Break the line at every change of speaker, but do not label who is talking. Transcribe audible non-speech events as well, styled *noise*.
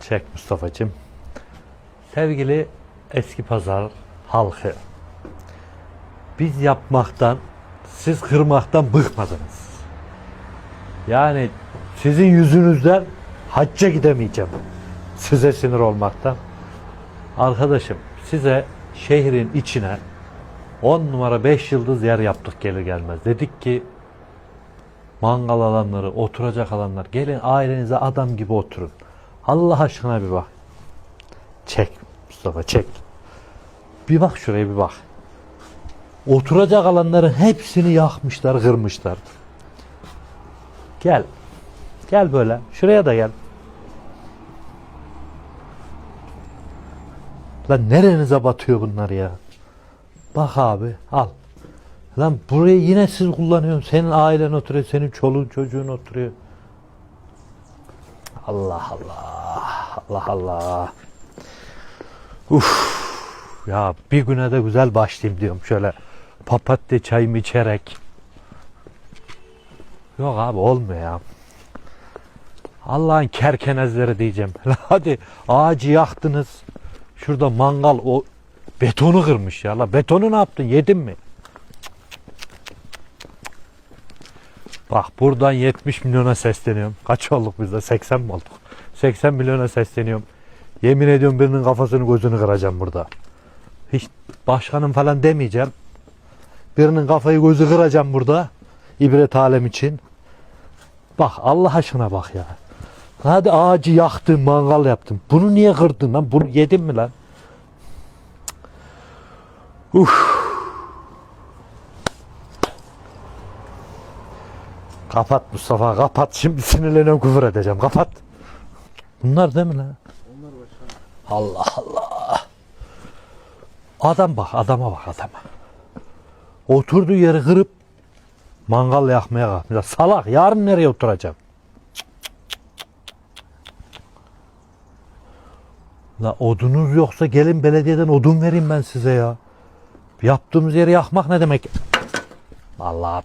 Çek Mustafa'cığım. Sevgili eski pazar halkı. Biz yapmaktan, siz kırmaktan bıkmadınız. Yani sizin yüzünüzden hacca gidemeyeceğim. Size sinir olmaktan. Arkadaşım size şehrin içine 10 numara 5 yıldız yer yaptık gelir gelmez. Dedik ki mangal alanları, oturacak alanlar. Gelin ailenize adam gibi oturun. Allah aşkına bir bak. Çek Mustafa çek. Bir bak şuraya bir bak. Oturacak alanların hepsini yakmışlar, kırmışlar. Gel. Gel böyle. Şuraya da gel. Lan nerenize batıyor bunlar ya? Bak abi al. Lan burayı yine siz kullanıyorsun. Senin ailen oturuyor, senin çoluğun çocuğun oturuyor. Allah Allah. Allah Allah. Uf. Ya bir güne de güzel başlayayım diyorum şöyle. Papatya çayımı içerek. Yok abi olmuyor ya. Allah'ın kerkenezleri diyeceğim. *laughs* Hadi ağacı yaktınız. Şurada mangal o betonu kırmış ya. La betonu ne yaptın? Yedin mi? Bak buradan 70 milyona sesleniyorum. Kaç olduk biz de? 80 mi olduk? 80 milyona sesleniyorum. Yemin ediyorum birinin kafasını gözünü kıracağım burada. Hiç başkanım falan demeyeceğim. Birinin kafayı gözü kıracağım burada. İbret alem için. Bak Allah aşkına bak ya. Hadi ağacı yaktın, mangal yaptın. Bunu niye kırdın lan? Bunu yedin mi lan? Uf. Kapat Mustafa kapat. Şimdi sinirleniyorum küfür edeceğim. Kapat. Bunlar değil mi lan? Allah Allah. Adam bak adama bak adama. Oturduğu yeri kırıp mangal yakmaya kalkmış. Salak yarın nereye oturacağım? La odunuz yoksa gelin belediyeden odun vereyim ben size ya. Yaptığımız yeri yakmak ne demek? Allah